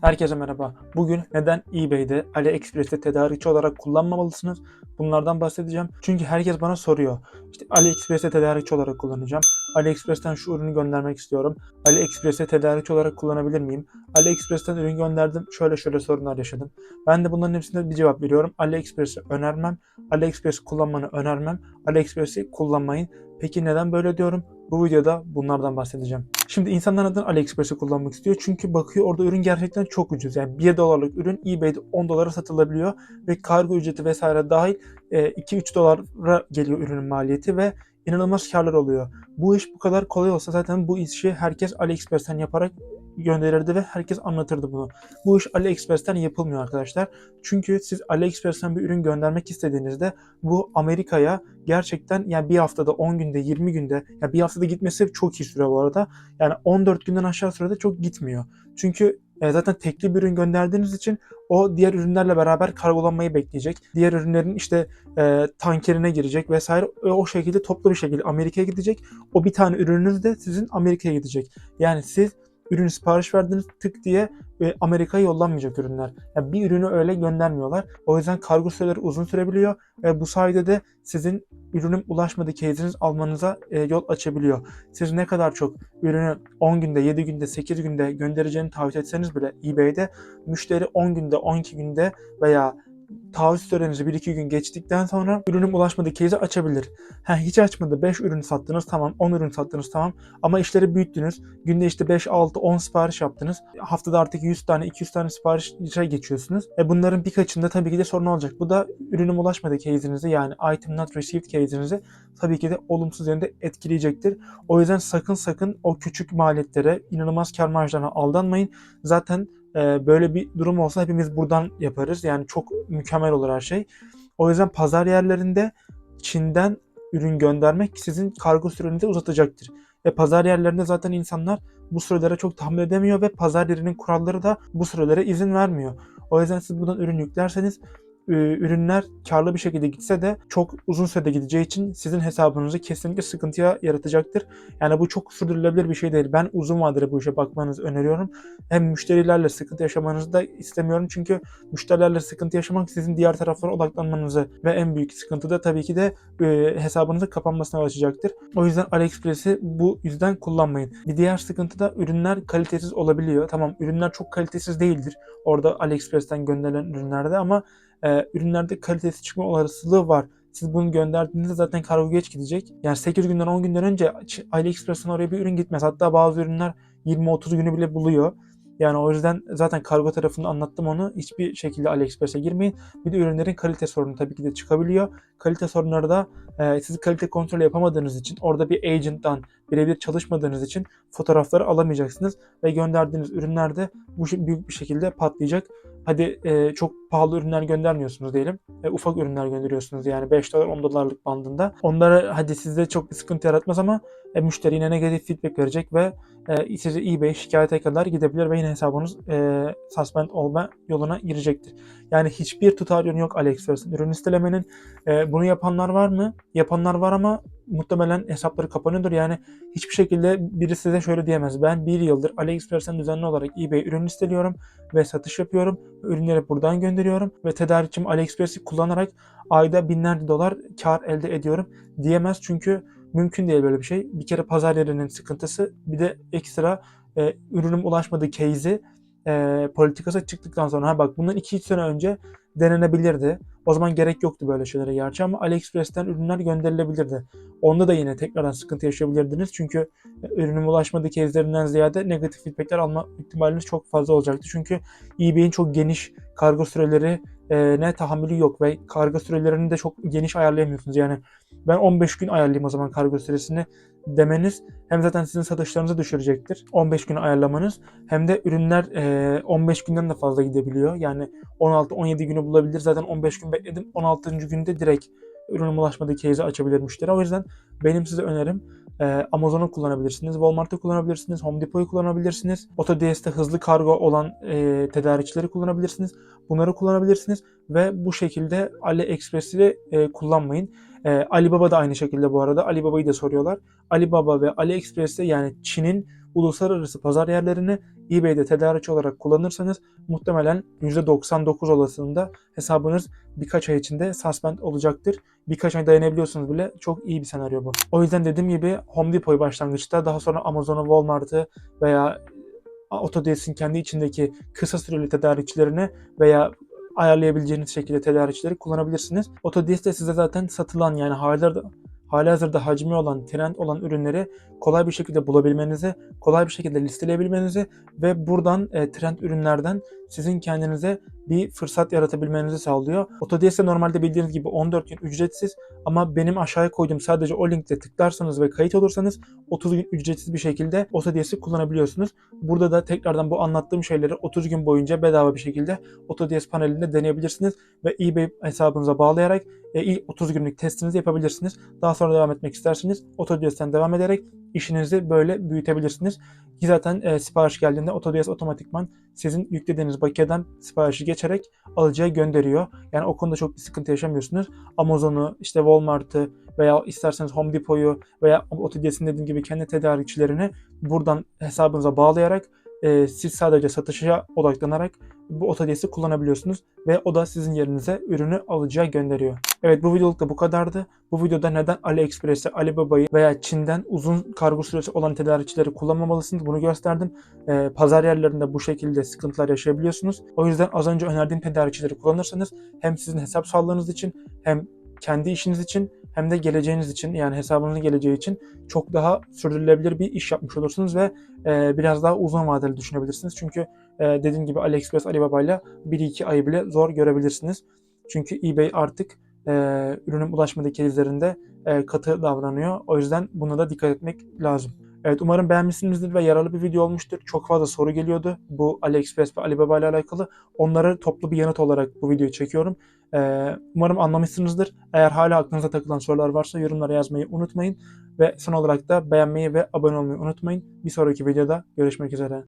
Herkese merhaba. Bugün neden eBay'de, AliExpress'te tedarikçi olarak kullanmamalısınız? Bunlardan bahsedeceğim. Çünkü herkes bana soruyor. İşte AliExpress'te tedarikçi olarak kullanacağım. AliExpress'ten şu ürünü göndermek istiyorum. AliExpress'te tedarikçi olarak kullanabilir miyim? AliExpress'ten ürün gönderdim. Şöyle şöyle sorunlar yaşadım. Ben de bunların hepsine bir cevap veriyorum. AliExpress'i önermem. AliExpress kullanmanı önermem. AliExpress'i kullanmayın. Peki neden böyle diyorum? Bu videoda bunlardan bahsedeceğim. Şimdi insanlar neden AliExpress'i kullanmak istiyor? Çünkü bakıyor orada ürün gerçekten çok ucuz. Yani 1 dolarlık ürün eBay'de 10 dolara satılabiliyor ve kargo ücreti vesaire dahil e, 2-3 dolara geliyor ürünün maliyeti ve inanılmaz karlar oluyor. Bu iş bu kadar kolay olsa zaten bu işi herkes AliExpress'ten yaparak gönderirdi ve herkes anlatırdı bunu. Bu iş AliExpress'ten yapılmıyor arkadaşlar. Çünkü siz AliExpress'ten bir ürün göndermek istediğinizde bu Amerika'ya gerçekten yani bir haftada 10 günde 20 günde ya bir haftada gitmesi çok iyi süre bu arada. Yani 14 günden aşağı sürede çok gitmiyor. Çünkü e, zaten tekli bir ürün gönderdiğiniz için o diğer ürünlerle beraber kargolanmayı bekleyecek. Diğer ürünlerin işte e, tankerine girecek vesaire e, o şekilde toplu bir şekilde Amerika'ya gidecek. O bir tane ürününüz de sizin Amerika'ya gidecek. Yani siz ürünü sipariş verdiniz tık diye e, Amerika'ya yollanmayacak ürünler. Yani bir ürünü öyle göndermiyorlar. O yüzden kargo süreleri uzun sürebiliyor ve bu sayede de sizin ürünün ulaşmadığı case'iniz almanıza e, yol açabiliyor. Siz ne kadar çok ürünü 10 günde, 7 günde, 8 günde göndereceğini taahhüt etseniz bile eBay'de müşteri 10 günde, 12 günde veya taahhüt sürenizi 1-2 gün geçtikten sonra ürünün ulaşmadığı case'i açabilir. Ha, hiç açmadı 5 ürün sattınız tamam 10 ürün sattınız tamam ama işleri büyüttünüz. Günde işte 5, 6, 10 sipariş yaptınız. Haftada artık 100 tane 200 tane siparişe geçiyorsunuz. E bunların birkaçında tabii ki de sorun olacak. Bu da ürünün ulaşmadığı case'inizi yani item not received case'inizi tabii ki de olumsuz yönde etkileyecektir. O yüzden sakın sakın o küçük maliyetlere inanılmaz kar marjlarına aldanmayın. Zaten e, böyle bir durum olsa hepimiz buradan yaparız. Yani çok mükemmel olur her şey. O yüzden pazar yerlerinde Çin'den ürün göndermek sizin kargo sürenizi uzatacaktır. Ve pazar yerlerinde zaten insanlar bu sürelere çok tahammül edemiyor ve pazar yerinin kuralları da bu sürelere izin vermiyor. O yüzden siz buradan ürün yüklerseniz ürünler karlı bir şekilde gitse de çok uzun sürede gideceği için sizin hesabınızı kesinlikle sıkıntıya yaratacaktır. Yani bu çok sürdürülebilir bir şey değil. Ben uzun vadede bu işe bakmanızı öneriyorum. Hem müşterilerle sıkıntı yaşamanızı da istemiyorum. Çünkü müşterilerle sıkıntı yaşamak sizin diğer taraflara odaklanmanızı ve en büyük sıkıntı da tabii ki de e, hesabınızın kapanmasına yol açacaktır. O yüzden AliExpress'i bu yüzden kullanmayın. Bir diğer sıkıntı da ürünler kalitesiz olabiliyor. Tamam ürünler çok kalitesiz değildir. Orada AliExpress'ten gönderilen ürünlerde ama e, ürünlerde kalitesi çıkma olasılığı var. Siz bunu gönderdiğinizde zaten kargo geç gidecek. Yani 8 günden 10 günden önce AliExpress'ten oraya bir ürün gitmez. Hatta bazı ürünler 20-30 günü bile buluyor. Yani o yüzden zaten kargo tarafında anlattım onu. Hiçbir şekilde AliExpress'e girmeyin. Bir de ürünlerin kalite sorunu tabii ki de çıkabiliyor. Kalite sorunları da e, siz kalite kontrolü yapamadığınız için, orada bir agent'tan birebir çalışmadığınız için fotoğrafları alamayacaksınız. Ve gönderdiğiniz ürünler de bu büyük bir şekilde patlayacak. Hadi e, çok pahalı ürünler göndermiyorsunuz diyelim. E, ufak ürünler gönderiyorsunuz yani 5 dolar 10 dolarlık bandında. Onlara hadi sizde çok bir sıkıntı yaratmaz ama e, müşteri yine negatif feedback verecek ve e, sizi eBay şikayete kadar gidebilir ve yine hesabınız e, suspend olma yoluna girecektir. Yani hiçbir tutar yönü yok AliExpress'in ürün listelemenin. E, bunu yapanlar var mı? Yapanlar var ama muhtemelen hesapları kapanıyordur. Yani hiçbir şekilde birisi size şöyle diyemez. Ben bir yıldır AliExpress'ten düzenli olarak eBay ürün listeliyorum ve satış yapıyorum. Ürünleri buradan gönderiyorum ve tedarikçim AliExpress'i kullanarak ayda binlerce dolar kar elde ediyorum diyemez. Çünkü mümkün değil böyle bir şey. Bir kere pazar yerinin sıkıntısı bir de ekstra e, ürünüm ulaşmadığı case'i e, politikası çıktıktan sonra ha bak bundan 2-3 sene önce denenebilirdi. O zaman gerek yoktu böyle şeylere gerçi ama AliExpress'ten ürünler gönderilebilirdi. Onda da yine tekrardan sıkıntı yaşayabilirdiniz. Çünkü ürünün ulaşmadığı kezlerinden ziyade negatif feedbackler alma ihtimaliniz çok fazla olacaktı. Çünkü eBay'in çok geniş kargo süreleri e, ne tahammülü yok ve kargo sürelerini de çok geniş ayarlayamıyorsunuz. Yani ben 15 gün ayarlayayım o zaman kargo süresini demeniz hem zaten sizin satışlarınızı düşürecektir. 15 günü ayarlamanız hem de ürünler e, 15 günden de fazla gidebiliyor. Yani 16-17 günü bulabilir. Zaten 15 gün bekledim. 16. günde direkt ürünün ulaşmadığı case'i açabilir müşteri. O yüzden benim size önerim e, Amazon'u kullanabilirsiniz, Walmart'ı kullanabilirsiniz, Home Depot'u kullanabilirsiniz. AutoDS'te hızlı kargo olan e, tedarikçileri kullanabilirsiniz. Bunları kullanabilirsiniz ve bu şekilde AliExpress'i e, kullanmayın. E, Alibaba da aynı şekilde bu arada. Alibaba'yı da soruyorlar. Alibaba ve AliExpress'te yani Çin'in uluslararası pazar yerlerini eBay'de tedarikçi olarak kullanırsanız muhtemelen %99 olasılığında hesabınız birkaç ay içinde suspend olacaktır. Birkaç ay dayanabiliyorsunuz bile çok iyi bir senaryo bu. O yüzden dediğim gibi Home Depot'u başlangıçta daha sonra Amazon'u, Walmart'ı veya Autodesk'in kendi içindeki kısa süreli tedarikçilerini veya ayarlayabileceğiniz şekilde tedarikçileri kullanabilirsiniz. Autodesk de size zaten satılan yani halihazırda halihazırda hacmi olan, trend olan ürünleri kolay bir şekilde bulabilmenizi, kolay bir şekilde listeleyebilmenizi ve buradan e, trend ürünlerden sizin kendinize bir fırsat yaratabilmenizi sağlıyor. Autodesk de normalde bildiğiniz gibi 14 gün ücretsiz ama benim aşağıya koyduğum sadece o linkte tıklarsanız ve kayıt olursanız 30 gün ücretsiz bir şekilde Autodesk'i kullanabiliyorsunuz. Burada da tekrardan bu anlattığım şeyleri 30 gün boyunca bedava bir şekilde Autodesk panelinde deneyebilirsiniz ve eBay hesabınıza bağlayarak e, ilk 30 günlük testinizi yapabilirsiniz. Daha sonra devam etmek isterseniz Autodesk'ten devam ederek işinizi böyle büyütebilirsiniz. Ki zaten e, sipariş geldiğinde Autodesk otomatikman sizin yüklediğiniz bakiyeden siparişi geçerek alıcıya gönderiyor. Yani o konuda çok bir sıkıntı yaşamıyorsunuz. Amazon'u, işte Walmart'ı veya isterseniz Home Depot'u veya Autodesk'in dediğim gibi kendi tedarikçilerini buradan hesabınıza bağlayarak e, siz sadece satışa odaklanarak bu Autodesk'i kullanabiliyorsunuz ve o da sizin yerinize ürünü alıcıya gönderiyor. Evet bu videoluk da bu kadardı. Bu videoda neden AliExpress'e, Alibaba'yı veya Çin'den uzun kargo süresi olan tedarikçileri kullanmamalısınız bunu gösterdim. Ee, pazar yerlerinde bu şekilde sıkıntılar yaşayabiliyorsunuz. O yüzden az önce önerdiğim tedarikçileri kullanırsanız hem sizin hesap sağlığınız için hem kendi işiniz için hem de geleceğiniz için yani hesabınızın geleceği için çok daha sürdürülebilir bir iş yapmış olursunuz ve e, biraz daha uzun vadeli düşünebilirsiniz. Çünkü e, dediğim gibi AliExpress, Alibaba ile 1-2 ayı bile zor görebilirsiniz. Çünkü eBay artık e, ürünün ulaşmadaki izlerinde e, katı davranıyor. O yüzden buna da dikkat etmek lazım. Evet umarım beğenmişsinizdir ve yararlı bir video olmuştur. Çok fazla soru geliyordu bu AliExpress ve Alibaba ile alakalı. Onları toplu bir yanıt olarak bu videoyu çekiyorum. Ee, umarım anlamışsınızdır. Eğer hala aklınıza takılan sorular varsa yorumlara yazmayı unutmayın. Ve son olarak da beğenmeyi ve abone olmayı unutmayın. Bir sonraki videoda görüşmek üzere.